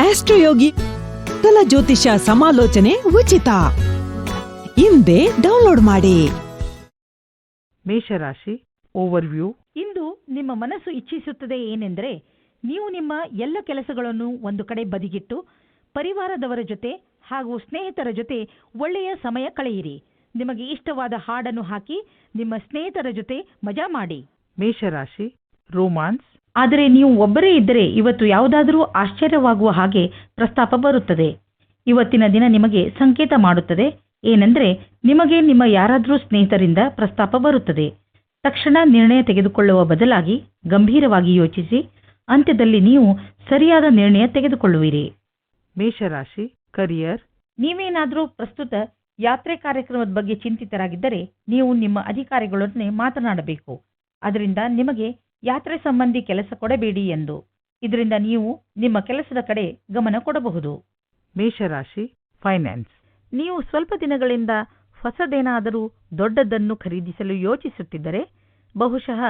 ಆಸ್ಟ್ರೋಯೋಗಿ ಕಲ ಜ್ಯೋತಿಷ ಸಮಾಲೋಚನೆ ಉಚಿತ. ಹಿಂದೆ ಡೌನ್ಲೋಡ್ ಮಾಡಿ. ಮೇಷರಾಶಿ ಓವರ್ವ್ಯೂ. ಇಂದು ನಿಮ್ಮ ಮನಸ್ಸು ಇಚ್ಛಿಸುತ್ತದೆ ಏನೆಂದರೆ ನೀವು ನಿಮ್ಮ ಎಲ್ಲ ಕೆಲಸಗಳನ್ನು ಒಂದು ಕಡೆ ಬದಿಗಿಟ್ಟು ಪರಿವಾರದವರ ಜೊತೆ ಹಾಗೂ ಸ್ನೇಹಿತರ ಜೊತೆ ಒಳ್ಳೆಯ ಸಮಯ ಕಳೆಯಿರಿ. ನಿಮಗೆ ಇಷ್ಟವಾದ ಹಾಡನ್ನು ಹಾಕಿ ನಿಮ್ಮ ಸ್ನೇಹಿತರ ಜೊತೆ ಮಜಾ ಮಾಡಿ. ಮೇಷರಾಶಿ ರೋಮಾನ್ಸ್ ಆದರೆ ನೀವು ಒಬ್ಬರೇ ಇದ್ದರೆ ಇವತ್ತು ಯಾವುದಾದರೂ ಆಶ್ಚರ್ಯವಾಗುವ ಹಾಗೆ ಪ್ರಸ್ತಾಪ ಬರುತ್ತದೆ. ಇವತ್ತಿನ ದಿನ ನಿಮಗೆ ಸಂಕೇತ ಮಾಡುತ್ತದೆ. ಏನೆಂದರೆ ನಿಮಗೆ ನಿಮ್ಮ ಯಾರಾದರೂ ಸ್ನೇಹಿತರಿಂದ ಪ್ರಸ್ತಾಪ ಬರುತ್ತದೆ. ತಕ್ಷಣ ನಿರ್ಣಯ ತೆಗೆದುಕೊಳ್ಳುವ ಬದಲಾಗಿ ಗಂಭೀರವಾಗಿ ಯೋಚಿಸಿ ಅಂತ್ಯದಲ್ಲಿ ನೀವು ಸರಿಯಾದ ನಿರ್ಣಯ ತೆಗೆದುಕೊಳ್ಳುವಿರಿ. ಮೇಷರಾಶಿ ಕರಿಯರ್ ನೀವೇನಾದರೂ ಪ್ರಸ್ತುತ ಯಾತ್ರೆ ಕಾರ್ಯಕ್ರಮದ ಬಗ್ಗೆ ಚಿಂತಿತರಾಗಿದ್ದರೆ ನೀವು ನಿಮ್ಮ ಅಧಿಕಾರಿಗಳೊಡನೆ ಮಾತನಾಡಬೇಕು. ಅದರಿಂದ ನಿಮಗೆ ಯಾತ್ರೆ ಸಂಬಂಧಿ ಕೆಲಸ ಕೊಡಬೇಡಿ ಎಂದು. ಇದರಿಂದ ನೀವು ನಿಮ್ಮ ಕೆಲಸದ ಕಡೆ ಗಮನ ಕೊಡಬಹುದು. ಮೇಷರಾಶಿ ಫೈನಾನ್ಸ್ ನೀವು ಸ್ವಲ್ಪ ದಿನಗಳಿಂದ ಹೊಸದೇನಾದರೂ ದೊಡ್ಡದನ್ನು ಖರೀದಿಸಲು ಯೋಚಿಸುತ್ತಿದ್ದರೆ ಬಹುಶಃ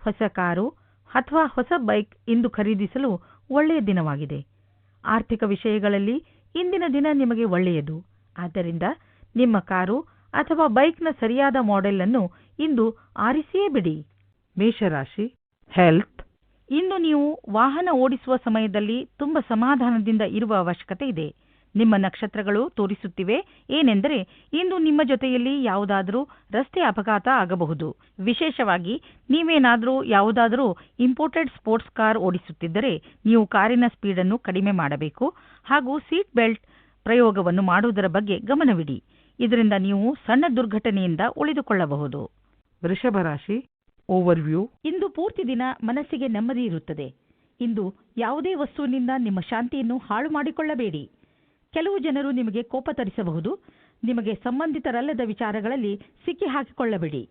ಹೊಸ ಕಾರು ಅಥವಾ ಹೊಸ ಬೈಕ್ ಇಂದು ಖರೀದಿಸಲು ಒಳ್ಳೆಯ ದಿನವಾಗಿದೆ. ಆರ್ಥಿಕ ವಿಷಯಗಳಲ್ಲಿ ಇಂದಿನ ದಿನ ನಿಮಗೆ ಒಳ್ಳೆಯದು. ಆದ್ದರಿಂದ ನಿಮ್ಮ ಕಾರು ಅಥವಾ ಬೈಕ್ನ ಸರಿಯಾದ ಮಾಡೆಲ್ ಅನ್ನು ಇಂದು ಆರಿಸಿಯೇ ಬಿಡಿ. ಮೇಷರಾಶಿ ಹೆಲ್ತ್. ಇಂದು ನೀವು ವಾಹನ ಓಡಿಸುವ ಸಮಯದಲ್ಲಿ ತುಂಬ ಸಮಾಧಾನದಿಂದ ಇರುವ ಅವಶ್ಯಕತೆ ಇದೆ. ನಿಮ್ಮ ನಕ್ಷತ್ರಗಳು ತೋರಿಸುತ್ತಿವೆ. ಏನೆಂದರೆ ಇಂದು ನಿಮ್ಮ ಜೊತೆಯಲ್ಲಿ ಯಾವುದಾದರೂ ರಸ್ತೆ ಅಪಘಾತ ಆಗಬಹುದು. ವಿಶೇಷವಾಗಿ ನೀವೇನಾದರೂ ಯಾವುದಾದರೂ ಇಂಪೋರ್ಟೆಡ್ ಸ್ಪೋರ್ಟ್ಸ್ ಕಾರ್ ಓಡಿಸುತ್ತಿದ್ದರೆ ನೀವು ಕಾರಿನ ಸ್ಪೀಡನ್ನು ಕಡಿಮೆ ಮಾಡಬೇಕು ಹಾಗೂ ಸೀಟ್ ಬೆಲ್ಟ್ ಪ್ರಯೋಗವನ್ನು ಮಾಡುವುದರ ಬಗ್ಗೆ ಗಮನವಿಡಿ. ಇದರಿಂದ ನೀವು ಸಣ್ಣ ದುರ್ಘಟನೆಯಿಂದ ಉಳಿದುಕೊಳ್ಳಬಹುದು. ವೃಷಭ ರಾಶಿ. ಓವರ್ವ್ಯೂ ಇಂದು ಪೂರ್ತಿ ದಿನ ಮನಸ್ಸಿಗೆ ನೆಮ್ಮದಿ ಇರುತ್ತದೆ. ಇಂದು ಯಾವುದೇ ವಸ್ತುವಿನಿಂದ ನಿಮ್ಮ ಶಾಂತಿಯನ್ನು ಹಾಳು ಮಾಡಿಕೊಳ್ಳಬೇಡಿ. ಕೆಲವು ಜನರು ನಿಮಗೆ ಕೋಪ ತರಿಸಬಹುದು. ನಿಮಗೆ ಸಂಬಂಧಿತರಲ್ಲದ ವಿಚಾರಗಳಲ್ಲಿ ಸಿಕ್ಕಿ ಹಾಕಿಕೊಳ್ಳಬೇಡಿ.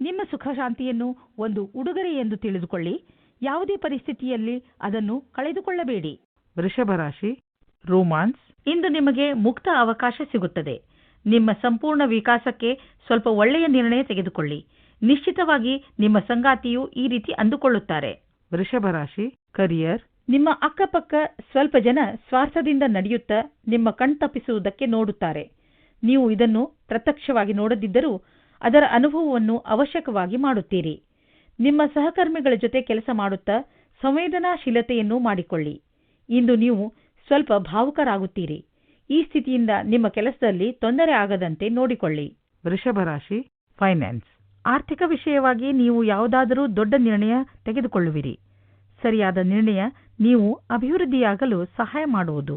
ನಿಮ್ಮ ಸುಖ ಶಾಂತಿಯನ್ನು ಒಂದು ಉಡುಗೊರೆ ಎಂದು ತಿಳಿದುಕೊಳ್ಳಿ. ಯಾವುದೇ ಪರಿಸ್ಥಿತಿಯಲ್ಲಿ ಅದನ್ನು ಕಳೆದುಕೊಳ್ಳಬೇಡಿ. ವೃಷಭ ರಾಶಿ ರೋಮಾನ್ಸ್. ಇಂದು ನಿಮಗೆ ಮುಕ್ತ ಅವಕಾಶ ಸಿಗುತ್ತದೆ. ನಿಮ್ಮ ಸಂಪೂರ್ಣ ವಿಕಾಸಕ್ಕೆ ಸ್ವಲ್ಪ ಒಳ್ಳೆಯ ನಿರ್ಣಯ ತೆಗೆದುಕೊಳ್ಳಿ. ನಿಶ್ಚಿತವಾಗಿ ನಿಮ್ಮ ಸಂಗಾತಿಯು ಈ ರೀತಿ ಅಂದುಕೊಳ್ಳುತ್ತಾರೆ. ವೃಷಭ ರಾಶಿ ಕರಿಯರ್ ನಿಮ್ಮ ಅಕ್ಕಪಕ್ಕ ಸ್ವಲ್ಪ ಜನ ಸ್ವಾರ್ಥದಿಂದ ನಡೆಯುತ್ತಾ ನಿಮ್ಮ ಕಣ್ತಪ್ಪಿಸುವುದಕ್ಕೆ ನೋಡುತ್ತಾರೆ. ನೀವು ಇದನ್ನು ಪ್ರತ್ಯಕ್ಷವಾಗಿ ನೋಡದಿದ್ದರೂ ಅದರ ಅನುಭವವನ್ನು ಅವಶ್ಯಕವಾಗಿ ಮಾಡುತ್ತೀರಿ. ನಿಮ್ಮ ಸಹಕರ್ಮಿಗಳ ಜೊತೆ ಕೆಲಸ ಮಾಡುತ್ತಾ ಸಂವೇದನಾಶೀಲತೆಯನ್ನು ಮಾಡಿಕೊಳ್ಳಿ. ಇಂದು ನೀವು ಸ್ವಲ್ಪ ಭಾವುಕರಾಗುತ್ತೀರಿ. ಈ ಸ್ಥಿತಿಯಿಂದ ನಿಮ್ಮ ಕೆಲಸದಲ್ಲಿ ತೊಂದರೆ ಆಗದಂತೆ ನೋಡಿಕೊಳ್ಳಿ. ವೃಷಭ ರಾಶಿ ಫೈನಾನ್ಸ್ ಆರ್ಥಿಕ ವಿಷಯವಾಗಿ ನೀವು ಯಾವುದಾದರೂ ದೊಡ್ಡ ನಿರ್ಣಯ ತೆಗೆದುಕೊಳ್ಳುವಿರಿ. ಸರಿಯಾದ ನಿರ್ಣಯ ನೀವು ಅಭಿವೃದ್ಧಿಯಾಗಲು ಸಹಾಯ ಮಾಡುವುದು.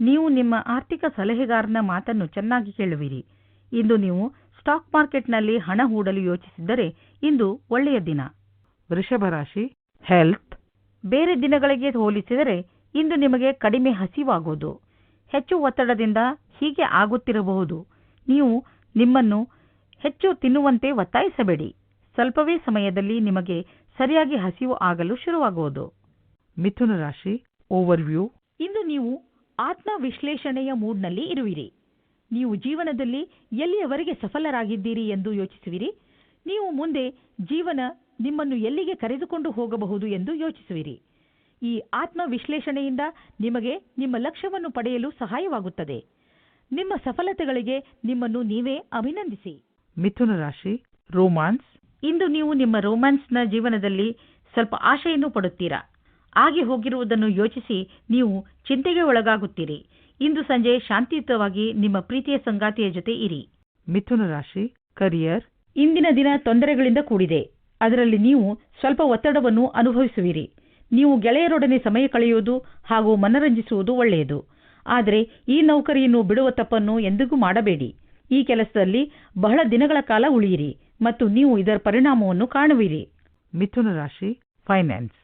ನೀವು ನಿಮ್ಮ ಆರ್ಥಿಕ ಸಲಹೆಗಾರನ ಮಾತನ್ನು ಚೆನ್ನಾಗಿ ಕೇಳುವಿರಿ. ಇಂದು ನೀವು ಸ್ಟಾಕ್ ಮಾರ್ಕೆಟ್ನಲ್ಲಿ ಹಣ ಹೂಡಲು ಯೋಚಿಸಿದರೆ ಇಂದು ಒಳ್ಳೆಯ ದಿನ. ವೃಷಭ ರಾಶಿ ಹೆಲ್ತ್ ಬೇರೆ ದಿನಗಳಿಗೆ ಹೋಲಿಸಿದರೆ ಇಂದು ನಿಮಗೆ ಕಡಿಮೆ ಹಸಿವಾಗುವುದು ಹೆಚ್ಚು ಒತ್ತಡದಿಂದ ಹೀಗೆ ಆಗುತ್ತಿರಬಹುದು. ನೀವು ನಿಮ್ಮನ್ನು ಹೆಚ್ಚು ತಿನ್ನುವಂತೆ ಒತ್ತಾಯಿಸಬೇಡಿ. ಸ್ವಲ್ಪವೇ ಸಮಯದಲ್ಲಿ ನಿಮಗೆ ಸರಿಯಾಗಿ ಹಸಿವು ಆಗಲು ಶುರುವಾಗುವುದು. ಮಿಥುನ ರಾಶಿ ಓವರ್ವ್ಯೂ ಇಂದು ನೀವು ಆತ್ಮ ವಿಶ್ಲೇಷಣೆಯ ಮೂಡ್ನಲ್ಲಿ ಇರುವಿರಿ. ನೀವು ಜೀವನದಲ್ಲಿ ಎಲ್ಲಿಯವರೆಗೆ ಸಫಲರಾಗಿದ್ದೀರಿ ಎಂದು ಯೋಚಿಸುವಿರಿ. ನೀವು ಮುಂದೆ ಜೀವನ ನಿಮ್ಮನ್ನು ಎಲ್ಲಿಗೆ ಕರೆದುಕೊಂಡು ಹೋಗಬಹುದು ಎಂದು ಯೋಚಿಸುವಿರಿ. ಈ ಆತ್ಮ ವಿಶ್ಲೇಷಣೆಯಿಂದ ನಿಮಗೆ ನಿಮ್ಮ ಲಕ್ಷ್ಯವನ್ನು ಪಡೆಯಲು ಸಹಾಯವಾಗುತ್ತದೆ. ನಿಮ್ಮ ಸಫಲತೆಗಳಿಗೆ ನಿಮ್ಮನ್ನು ನೀವೇ ಅಭಿನಂದಿಸಿ. ಮಿಥುನ ರಾಶಿ ರೋಮಾನ್ಸ್. ಇಂದು ನೀವು ನಿಮ್ಮ ರೋಮ್ಯಾನ್ಸ್ನ ಜೀವನದಲ್ಲಿ ಸ್ವಲ್ಪ ಆಶೆಯನ್ನು ಪಡುತ್ತೀರಾ? ಆಗಿ ಹೋಗಿರುವುದನ್ನು ಯೋಚಿಸಿ ನೀವು ಚಿಂತೆಗೆ ಒಳಗಾಗುತ್ತೀರಿ. ಇಂದು ಸಂಜೆ ಶಾಂತಿಯುತವಾಗಿ ನಿಮ್ಮ ಪ್ರೀತಿಯ ಸಂಗಾತಿಯ ಜೊತೆ ಇರಿ. ಮಿಥುನ ರಾಶಿ ಕರಿಯರ್. ಇಂದಿನ ದಿನ ತೊಂದರೆಗಳಿಂದ ಕೂಡಿದೆ. ಅದರಲ್ಲಿ ನೀವು ಸ್ವಲ್ಪ ಒತ್ತಡವನ್ನು ಅನುಭವಿಸುವಿರಿ. ನೀವು ಗೆಳೆಯರೊಡನೆ ಸಮಯ ಕಳೆಯುವುದು ಹಾಗೂ ಮನರಂಜಿಸುವುದು ಒಳ್ಳೆಯದು. ಆದರೆ ಈ ನೌಕರಿಯನ್ನು ಬಿಡುವ ತಪ್ಪನ್ನು ಎಂದಿಗೂ ಮಾಡಬೇಡಿ. ಈ ಕೆಲಸದಲ್ಲಿ ಬಹಳ ದಿನಗಳ ಕಾಲ ಉಳಿಯಿರಿ ಮತ್ತು ನೀವು ಇದರ ಪರಿಣಾಮವನ್ನು ಕಾಣುವಿರಿ. ಮಿಥುನ ರಾಶಿ ಫೈನಾನ್ಸ್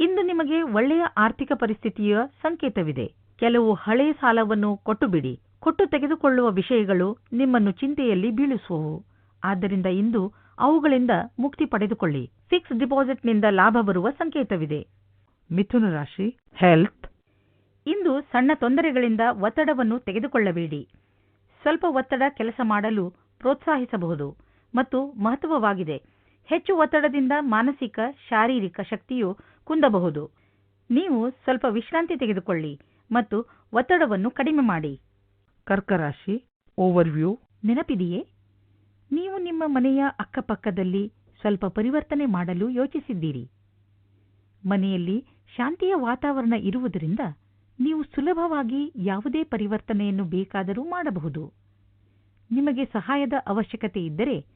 ಇಂದು ನಿಮಗೆ ಒಳ್ಳೆಯ ಆರ್ಥಿಕ ಪರಿಸ್ಥಿತಿಯ ಸಂಕೇತವಿದೆ. ಕೆಲವು ಹಳೆಯ ಸಾಲವನ್ನು ಕೊಟ್ಟು ಬಿಡಿ ಕೊಟ್ಟು ತೆಗೆದುಕೊಳ್ಳುವ ವಿಷಯಗಳು ನಿಮ್ಮನ್ನು ಚಿಂತೆಯಲ್ಲಿ ಬೀಳಿಸುವವು. ಆದ್ದರಿಂದ ಇಂದು ಅವುಗಳಿಂದ ಮುಕ್ತಿ ಪಡೆದುಕೊಳ್ಳಿ. ಫಿಕ್ಸ್ ಡಿಪಾಸಿಟ್ನಿಂದ ಲಾಭ ಬರುವ ಸಂಕೇತವಿದೆ. ಮಿಥುನ ರಾಶಿ ಹೆಲ್ತ್ ಇಂದು ಸಣ್ಣ ತೊಂದರೆಗಳಿಂದ ಒತ್ತಡವನ್ನು ತೆಗೆದುಕೊಳ್ಳಬೇಡಿ. ಸ್ವಲ್ಪ ಒತ್ತಡ ಕೆಲಸ ಮಾಡಲು ಪ್ರೋತ್ಸಾಹಿಸಬಹುದು ಮತ್ತು ಮಹತ್ವವಾಗಿದೆ. ಹೆಚ್ಚು ಒತ್ತಡದಿಂದ ಮಾನಸಿಕ ಶಾರೀರಿಕ ಶಕ್ತಿಯು ಕುಂದಬಹುದು. ನೀವು ಸ್ವಲ್ಪ ವಿಶ್ರಾಂತಿ ತೆಗೆದುಕೊಳ್ಳಿ ಮತ್ತು ಒತ್ತಡವನ್ನು ಕಡಿಮೆ ಮಾಡಿ. ಕರ್ಕರಾಶಿ ಓವರ್ವ್ಯೂ. ನೆನಪಿದೆಯೇ? ನೀವು ನಿಮ್ಮ ಮನೆಯ ಅಕ್ಕಪಕ್ಕದಲ್ಲಿ ಸ್ವಲ್ಪ ಪರಿವರ್ತನೆ ಮಾಡಲು ಯೋಚಿಸಿದ್ದೀರಿ. ಮನೆಯಲ್ಲಿ ಶಾಂತಿಯ ವಾತಾವರಣ ಇರುವುದರಿಂದ ನೀವು ಸುಲಭವಾಗಿ ಯಾವುದೇ ಪರಿವರ್ತನೆಯನ್ನು ಬೇಕಾದರೂ ಮಾಡಬಹುದು. ನಿಮಗೆ ಸಹಾಯದ ಅವಶ್ಯಕತೆ ಇದ್ದರೆ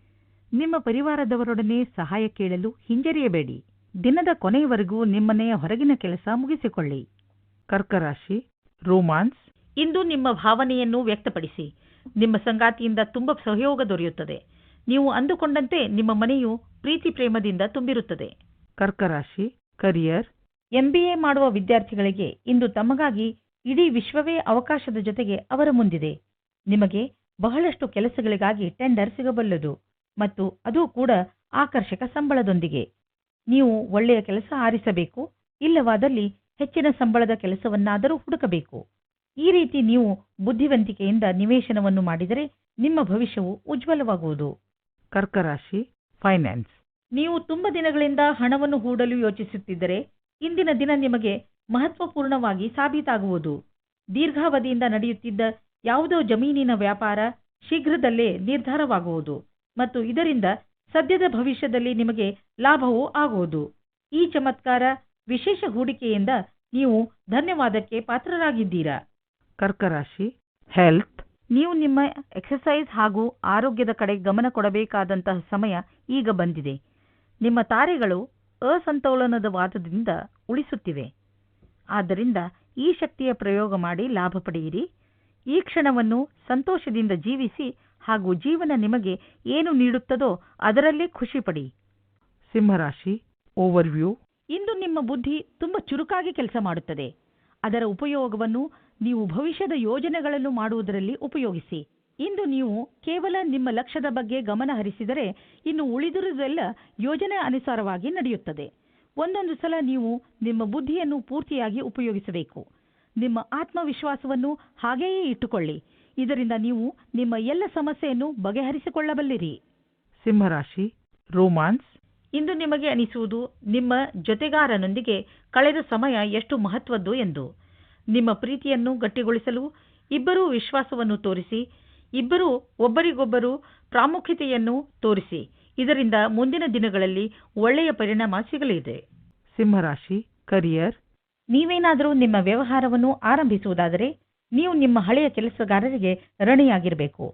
ನಿಮ್ಮ ಪರಿವಾರದವರೊಡನೆ ಸಹಾಯ ಕೇಳಲು ಹಿಂಜರಿಯಬೇಡಿ. ದಿನದ ಕೊನೆಯವರೆಗೂ ನಿಮ್ಮನೆಯ ಹೊರಗಿನ ಕೆಲಸ ಮುಗಿಸಿಕೊಳ್ಳಿ. ಕರ್ಕರಾಶಿ ರೋಮಾನ್ಸ್. ಇಂದು ನಿಮ್ಮ ಭಾವನೆಯನ್ನು ವ್ಯಕ್ತಪಡಿಸಿ. ನಿಮ್ಮ ಸಂಗಾತಿಯಿಂದ ತುಂಬ ಸಹಯೋಗ ದೊರೆಯುತ್ತದೆ. ನೀವು ಅಂದುಕೊಂಡಂತೆ ನಿಮ್ಮ ಮನೆಯು ಪ್ರೀತಿ ಪ್ರೇಮದಿಂದ ತುಂಬಿರುತ್ತದೆ. ಕರ್ಕರಾಶಿ ಕರಿಯರ್. ಎಂಬಿಎ ಮಾಡುವ ವಿದ್ಯಾರ್ಥಿಗಳಿಗೆ ಇಂದು ತಮಗಾಗಿ ಇಡೀ ವಿಶ್ವವೇ ಅವಕಾಶದ ಜೊತೆಗೆ ಅವರ ಮುಂದಿದೆ. ನಿಮಗೆ ಬಹಳಷ್ಟು ಕೆಲಸಗಳಿಗಾಗಿ ಟೆಂಡರ್ ಸಿಗಬಲ್ಲದು ಮತ್ತು ಅದು ಕೂಡ ಆಕರ್ಷಕ ಸಂಬಳದೊಂದಿಗೆ. ನೀವು ಒಳ್ಳೆಯ ಕೆಲಸ ಆರಿಸಬೇಕು ಇಲ್ಲವಾದಲ್ಲಿ ಹೆಚ್ಚಿನ ಸಂಬಳದ ಕೆಲಸವನ್ನಾದರೂ ಹುಡುಕಬೇಕು. ಈ ರೀತಿ ನೀವು ಬುದ್ಧಿವಂತಿಕೆಯಿಂದ ನಿವೇಶನವನ್ನು ಮಾಡಿದರೆ ನಿಮ್ಮ ಭವಿಷ್ಯವು ಉಜ್ವಲವಾಗುವುದು. ಕರ್ಕರಾಶಿ ಫೈನಾನ್ಸ್ ನೀವು ತುಂಬ ದಿನಗಳಿಂದ ಹಣವನ್ನು ಹೂಡಲು ಯೋಚಿಸುತ್ತಿದ್ದರೆ ಇಂದಿನ ದಿನ ನಿಮಗೆ ಮಹತ್ವಪೂರ್ಣವಾಗಿ ಸಾಬೀತಾಗುವುದು. ದೀರ್ಘಾವಧಿಯಿಂದ ನಡೆಯುತ್ತಿದ್ದ ಯಾವುದೋ ಜಮೀನಿನ ವ್ಯಾಪಾರ ಶೀಘ್ರದಲ್ಲೇ ನಿರ್ಧಾರವಾಗುವುದು ಮತ್ತು ಇದರಿಂದ ಸದ್ಯದ ಭವಿಷ್ಯದಲ್ಲಿ ನಿಮಗೆ ಲಾಭವೂ ಆಗುವುದು. ಈ ಚಮತ್ಕಾರ ವಿಶೇಷ ಹೂಡಿಕೆಯಿಂದ ನೀವು ಧನ್ಯವಾದಕ್ಕೆ ಪಾತ್ರರಾಗಿದ್ದೀರಾ. ಕರ್ಕರಾಶಿ ಹೆಲ್ತ್. ನೀವು ನಿಮ್ಮ ಎಕ್ಸಸೈಸ್ ಹಾಗೂ ಆರೋಗ್ಯದ ಕಡೆ ಗಮನ ಕೊಡಬೇಕಾದಂತಹ ಸಮಯ ಈಗ ಬಂದಿದೆ. ನಿಮ್ಮ ತಾರೆಗಳು ಅಸಂತೋಲನದ ವಾದದಿಂದ ಉಳಿಸುತ್ತಿವೆ. ಆದ್ದರಿಂದ ಈ ಶಕ್ತಿಯ ಪ್ರಯೋಗ ಮಾಡಿ ಲಾಭ ಪಡೆಯಿರಿ. ಈ ಕ್ಷಣವನ್ನು ಸಂತೋಷದಿಂದ ಜೀವಿಸಿ ಹಾಗೂ ಜೀವನ ನಿಮಗೆ ಏನು ನೀಡುತ್ತದೋ ಅದರಲ್ಲೇ ಖುಷಿ ಪಡಿ. ಸಿಂಹರಾಶಿ ಓವರ್ವ್ಯೂ ಇಂದು ನಿಮ್ಮ ಬುದ್ಧಿ ತುಂಬ ಚುರುಕಾಗಿ ಕೆಲಸ ಮಾಡುತ್ತದೆ. ಅದರ ಉಪಯೋಗವನ್ನು ನೀವು ಭವಿಷ್ಯದ ಯೋಜನೆಗಳನ್ನು ಮಾಡುವುದರಲ್ಲಿ ಉಪಯೋಗಿಸಿ. ಇಂದು ನೀವು ಕೇವಲ ನಿಮ್ಮ ಲಕ್ಷ್ಯದ ಬಗ್ಗೆ ಗಮನ ಹರಿಸಿದರೆ ಇನ್ನು ಉಳಿದಿರುವುದೆಲ್ಲ ಯೋಜನೆ ಅನುಸಾರವಾಗಿ ನಡೆಯುತ್ತದೆ. ಒಂದೊಂದು ಸಲ ನೀವು ನಿಮ್ಮ ಬುದ್ಧಿಯನ್ನು ಪೂರ್ತಿಯಾಗಿ ಉಪಯೋಗಿಸಬೇಕು. ನಿಮ್ಮ ಆತ್ಮವಿಶ್ವಾಸವನ್ನು ಹಾಗೆಯೇ ಇಟ್ಟುಕೊಳ್ಳಿ. ಇದರಿಂದ ನೀವು ನಿಮ್ಮ ಎಲ್ಲ ಸಮಸ್ಯೆಯನ್ನು ಬಗೆಹರಿಸಿಕೊಳ್ಳಬಲ್ಲಿರಿ. ಸಿಂಹರಾಶಿ ರೋಮಾನ್ಸ್. ಇಂದು ನಿಮಗೆ ಅನಿಸುವುದು ನಿಮ್ಮ ಜೊತೆಗಾರನೊಂದಿಗೆ ಕಳೆದ ಸಮಯ ಎಷ್ಟು ಮಹತ್ವದ್ದು ಎಂದು. ನಿಮ್ಮ ಪ್ರೀತಿಯನ್ನು ಗಟ್ಟಿಗೊಳಿಸಲು ಇಬ್ಬರೂ ವಿಶ್ವಾಸವನ್ನು ತೋರಿಸಿ ಇಬ್ಬರೂ ಒಬ್ಬರಿಗೊಬ್ಬರು ಪ್ರಾಮುಖ್ಯತೆಯನ್ನು ತೋರಿಸಿ. ಇದರಿಂದ ಮುಂದಿನ ದಿನಗಳಲ್ಲಿ ಒಳ್ಳೆಯ ಪರಿಣಾಮ ಸಿಗಲಿದೆ. ಸಿಂಹರಾಶಿ ಕರಿಯರ್ ನೀವೇನಾದರೂ ನಿಮ್ಮ ವ್ಯವಹಾರವನ್ನು ಆರಂಭಿಸುವುದಾದರೆ ನೀವು ನಿಮ್ಮ ಹಳೆಯ ಕೆಲಸಗಾರರಿಗೆ ರಣಿಯಾಗಿರಬೇಕು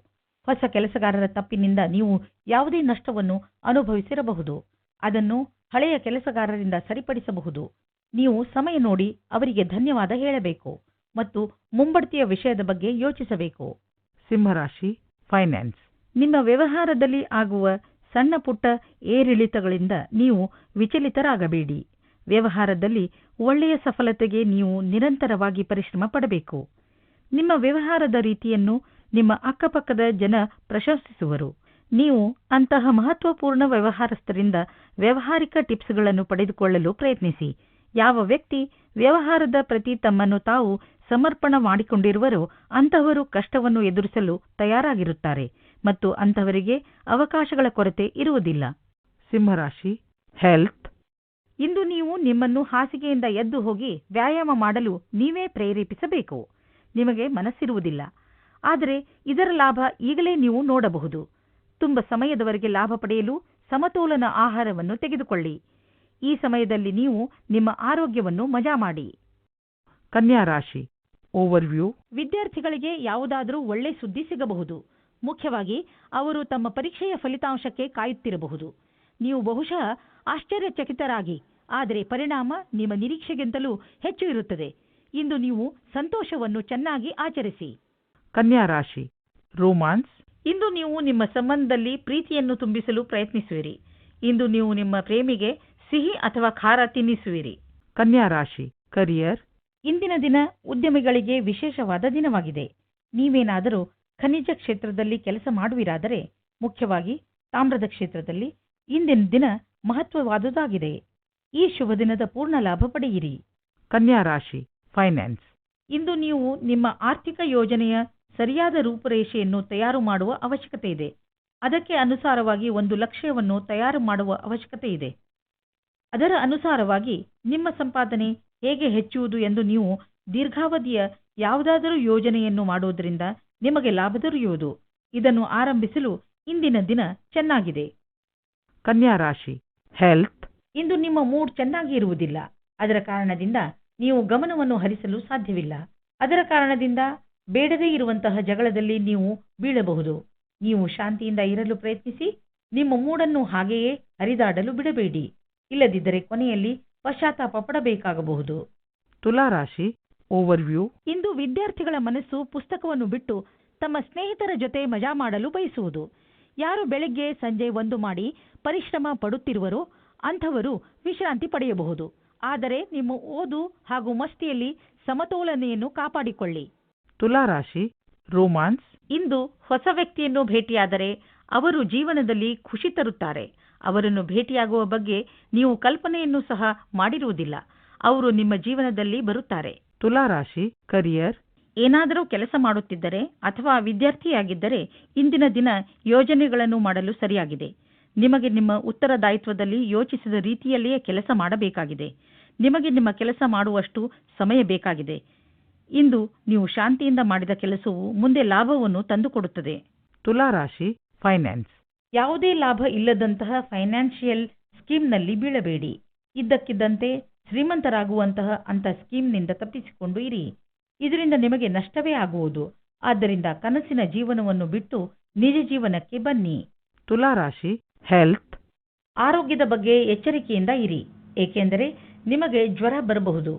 ಹೊಸ ಕೆಲಸಗಾರರ ತಪ್ಪಿನಿಂದ ನೀವು ಯಾವುದೇ ನಷ್ಟವನ್ನು ಅನುಭವಿಸಿರಬಹುದು. ಅದನ್ನು ಹಳೆಯ ಕೆಲಸಗಾರರಿಂದ ಸರಿಪಡಿಸಬಹುದು. ನೀವು ಸಮಯ ನೋಡಿ ಅವರಿಗೆ ಧನ್ಯವಾದ ಹೇಳಬೇಕು ಮತ್ತು ಮುಂಬಡ್ತಿಯ ವಿಷಯದ ಬಗ್ಗೆ ಯೋಚಿಸಬೇಕು. ಸಿಂಹರಾಶಿ ಫೈನಾನ್ಸ್ ನಿಮ್ಮ ವ್ಯವಹಾರದಲ್ಲಿ ಆಗುವ ಸಣ್ಣ ಪುಟ್ಟ ಏರಿಳಿತಗಳಿಂದ ನೀವು ವಿಚಲಿತರಾಗಬೇಡಿ. ವ್ಯವಹಾರದಲ್ಲಿ ಒಳ್ಳೆಯ ಸಫಲತೆಗೆ ನೀವು ನಿರಂತರವಾಗಿ ಪರಿಶ್ರಮ ಪಡಬೇಕು. ನಿಮ್ಮ ವ್ಯವಹಾರದ ರೀತಿಯನ್ನು ನಿಮ್ಮ ಅಕ್ಕಪಕ್ಕದ ಜನ ಪ್ರಶಂಸಿಸುವರು. ನೀವು ಅಂತಹ ಮಹತ್ವಪೂರ್ಣ ವ್ಯವಹಾರಸ್ಥರಿಂದ ವ್ಯವಹಾರಿಕ ಟಿಪ್ಸ್ಗಳನ್ನು ಪಡೆದುಕೊಳ್ಳಲು ಪ್ರಯತ್ನಿಸಿ. ಯಾವ ವ್ಯಕ್ತಿ ವ್ಯವಹಾರದ ಪ್ರತಿ ತಮ್ಮನ್ನು ತಾವು ಸಮರ್ಪಣ ಮಾಡಿಕೊಂಡಿರುವರು ಅಂತಹವರು ಕಷ್ಟವನ್ನು ಎದುರಿಸಲು ತಯಾರಾಗಿರುತ್ತಾರೆ ಮತ್ತು ಅಂತಹವರಿಗೆ ಅವಕಾಶಗಳ ಕೊರತೆ ಇರುವುದಿಲ್ಲ. ಸಿಂಹರಾಶಿ ಹೆಲ್ತ್ ಇಂದು ನೀವು ನಿಮ್ಮನ್ನು ಹಾಸಿಗೆಯಿಂದ ಎದ್ದು ಹೋಗಿ ವ್ಯಾಯಾಮ ಮಾಡಲು ನೀವೇ ಪ್ರೇರೇಪಿಸಬೇಕು. ನಿಮಗೆ ಮನಸ್ಸಿರುವುದಿಲ್ಲ. ಆದರೆ ಇದರ ಲಾಭ ಈಗಲೇ ನೀವು ನೋಡಬಹುದು. ತುಂಬ ಸಮಯದವರೆಗೆ ಲಾಭ ಪಡೆಯಲು ಸಮತೋಲನ ಆಹಾರವನ್ನು ತೆಗೆದುಕೊಳ್ಳಿ. ಈ ಸಮಯದಲ್ಲಿ ನೀವು ನಿಮ್ಮ ಆರೋಗ್ಯವನ್ನು ಮಜಾ ಮಾಡಿ. ಕನ್ಯಾ ರಾಶಿ ಓವರ್ವ್ಯೂ ವಿದ್ಯಾರ್ಥಿಗಳಿಗೆ ಯಾವುದಾದರೂ ಒಳ್ಳೆ ಸುದ್ದಿ ಸಿಗಬಹುದು. ಮುಖ್ಯವಾಗಿ ಅವರು ತಮ್ಮ ಪರೀಕ್ಷೆಯ ಫಲಿತಾಂಶಕ್ಕೆ ಕಾಯುತ್ತಿರಬಹುದು. ನೀವು ಬಹುಶಃ ಆಶ್ಚರ್ಯಚಕಿತರಾಗಿ ಆದರೆ ಪರಿಣಾಮ ನಿಮ್ಮ ನಿರೀಕ್ಷೆಗಿಂತಲೂ ಹೆಚ್ಚು ಇರುತ್ತದೆ. ಇಂದು ನೀವು ಸಂತೋಷವನ್ನು ಚೆನ್ನಾಗಿ ಆಚರಿಸಿ. ಕನ್ಯಾ ರಾಶಿ. ರೋಮಾನ್ಸ್. ಇಂದು ನೀವು ನಿಮ್ಮ ಸಂಬಂಧದಲ್ಲಿ ಪ್ರೀತಿಯನ್ನು ತುಂಬಿಸಲು ಪ್ರಯತ್ನಿಸುವಿರಿ. ಇಂದು ನೀವು ನಿಮ್ಮ ಪ್ರೇಮಿಗೆ ಸಿಹಿ ಅಥವಾ ಖಾರ ತಿನ್ನಿಸುವಿರಿ. ಕನ್ಯಾ ರಾಶಿ. ಕರಿಯರ್ ಇಂದಿನ ದಿನ ಉದ್ಯಮಿಗಳಿಗೆ ವಿಶೇಷವಾದ ದಿನವಾಗಿದೆ. ನೀವೇನಾದರೂ ಖನಿಜ ಕ್ಷೇತ್ರದಲ್ಲಿ ಕೆಲಸ ಮಾಡುವಿರಾದರೆ ಮುಖ್ಯವಾಗಿ ತಾಮ್ರದ ಕ್ಷೇತ್ರದಲ್ಲಿ ಇಂದಿನ ದಿನ ಮಹತ್ವವಾದುದಾಗಿದೆ. ಈ ಶುಭ ದಿನದ ಪೂರ್ಣ ಲಾಭ ಪಡೆಯಿರಿ. ಕನ್ಯಾ ರಾಶಿ ಫೈನಾನ್ಸ್. ಇಂದು ನೀವು ನಿಮ್ಮ ಆರ್ಥಿಕ ಯೋಜನೆಯ ಸರಿಯಾದ ರೂಪುರೇಷೆಯನ್ನು ತಯಾರು ಮಾಡುವ ಅವಶ್ಯಕತೆ ಇದೆ. ಅದಕ್ಕೆ ಅನುಸಾರವಾಗಿ ಒಂದು ಲಕ್ಷ್ಯವನ್ನು ತಯಾರು ಮಾಡುವ ಅವಶ್ಯಕತೆ ಇದೆ. ಅದರ ಅನುಸಾರವಾಗಿ ನಿಮ್ಮ ಸಂಪಾದನೆ ಹೇಗೆ ಹೆಚ್ಚುವುದು ಎಂದು ನೀವು ದೀರ್ಘಾವಧಿಯ ಯಾವುದಾದರೂ ಯೋಜನೆಯನ್ನು ಮಾಡುವುದರಿಂದ ನಿಮಗೆ ಲಾಭ ದೊರೆಯುವುದು. ಇದನ್ನು ಆರಂಭಿಸಲು ಇಂದಿನ ದಿನ ಚೆನ್ನಾಗಿದೆ. ಕನ್ಯಾ ರಾಶಿ ಹೆಲ್ತ್ ಇಂದು ನಿಮ್ಮ ಮೂಡ್ ಚೆನ್ನಾಗಿ ಇರುವುದಿಲ್ಲ. ಅದರ ಕಾರಣದಿಂದ ನೀವು ಗಮನವನ್ನು ಹರಿಸಲು ಸಾಧ್ಯವಿಲ್ಲ. ಅದರ ಕಾರಣದಿಂದ ಬೇಡದೇ ಇರುವಂತಹ ಜಗಳದಲ್ಲಿ ನೀವು ಬೀಳಬಹುದು. ನೀವು ಶಾಂತಿಯಿಂದ ಇರಲು ಪ್ರಯತ್ನಿಸಿ ನಿಮ್ಮ ಮೂಡನ್ನು ಹಾಗೆಯೇ ಹರಿದಾಡಲು ಬಿಡಬೇಡಿ. ಇಲ್ಲದಿದ್ದರೆ ಕೊನೆಯಲ್ಲಿ ಪಶ್ಚಾತ್ತಾಪ ಪಡಬೇಕಾಗಬಹುದು. ತುಲಾ ರಾಶಿ ಓವರ್ವ್ಯೂ ಇಂದು ವಿದ್ಯಾರ್ಥಿಗಳ ಮನಸ್ಸು ಪುಸ್ತಕವನ್ನು ಬಿಟ್ಟು ತಮ್ಮ ಸ್ನೇಹಿತರ ಜೊತೆ ಮಜಾ ಮಾಡಲು ಬಯಸುವುದು. ಯಾರು ಬೆಳಗ್ಗೆ ಸಂಜೆ ಒಂದು ಮಾಡಿ ಪರಿಶ್ರಮ ಪಡುತ್ತಿರುವರೋ ಅಂಥವರು ವಿಶ್ರಾಂತಿ ಪಡೆಯಬಹುದು. ಆದರೆ ನಿಮ್ಮ ಓದು ಹಾಗೂ ಮಸ್ತಿಯಲ್ಲಿ ಸಮತೋಲನೆಯನ್ನು ಕಾಪಾಡಿಕೊಳ್ಳಿ. ತುಲಾ ರಾಶಿ ರೋಮಾನ್ಸ್ ಇಂದು ಹೊಸ ವ್ಯಕ್ತಿಯನ್ನು ಭೇಟಿಯಾದರೆ ಅವರು ಜೀವನದಲ್ಲಿ ಖುಷಿ ತರುತ್ತಾರೆ. ಅವರನ್ನು ಭೇಟಿಯಾಗುವ ಬಗ್ಗೆ ನೀವು ಕಲ್ಪನೆಯನ್ನು ಸಹ ಮಾಡಿರುವುದಿಲ್ಲ. ಅವರು ನಿಮ್ಮ ಜೀವನದಲ್ಲಿ ಬರುತ್ತಾರೆ. ತುಲಾ ರಾಶಿ ಕರಿಯರ್ ಏನಾದರೂ ಕೆಲಸ ಮಾಡುತ್ತಿದ್ದರೆ ಅಥವಾ ವಿದ್ಯಾರ್ಥಿಯಾಗಿದ್ದರೆ ಇಂದಿನ ದಿನ ಯೋಜನೆಗಳನ್ನು ಮಾಡಲು ಸರಿಯಾಗಿದೆ. ನಿಮಗೆ ನಿಮ್ಮ ಉತ್ತರದಾಯಿತ್ವದಲ್ಲಿ ಯೋಚಿಸಿದ ರೀತಿಯಲ್ಲಿಯೇ ಕೆಲಸ ಮಾಡಬೇಕಾಗಿದೆ. ನಿಮಗೆ ನಿಮ್ಮ ಕೆಲಸ ಮಾಡುವಷ್ಟು ಸಮಯ ಬೇಕಾಗಿದೆ. ಇಂದು ನೀವು ಶಾಂತಿಯಿಂದ ಮಾಡಿದ ಕೆಲಸವು ಮುಂದೆ ಲಾಭವನ್ನು ತಂದುಕೊಡುತ್ತದೆ. ತುಲಾ ರಾಶಿ ಫೈನಾನ್ಸ್ ಯಾವುದೇ ಲಾಭ ಇಲ್ಲದಂತಹ ಫೈನಾನ್ಷಿಯಲ್ ಸ್ಕೀಮ್ನಲ್ಲಿ ಬೀಳಬೇಡಿ. ಇದ್ದಕ್ಕಿದ್ದಂತೆ ಶ್ರೀಮಂತರಾಗುವಂತಹ ಅಂಥ ಸ್ಕೀಮ್ನಿಂದ ತಪ್ಪಿಸಿಕೊಂಡು ಇರಿ. ಇದರಿಂದ ನಿಮಗೆ ನಷ್ಟವೇ ಆಗುವುದು. ಆದ್ದರಿಂದ ಕನಸಿನ ಜೀವನವನ್ನು ಬಿಟ್ಟು ನಿಜ ಜೀವನಕ್ಕೆ ಬನ್ನಿ. ತುಲಾ ರಾಶಿ ಹೆಲ್ತ್ ಆರೋಗ್ಯದ ಬಗ್ಗೆ ಎಚ್ಚರಿಕೆಯಿಂದ ಇರಿ. ಏಕೆಂದರೆ ನಿಮಗೆ ಜ್ವರ ಬರಬಹುದು.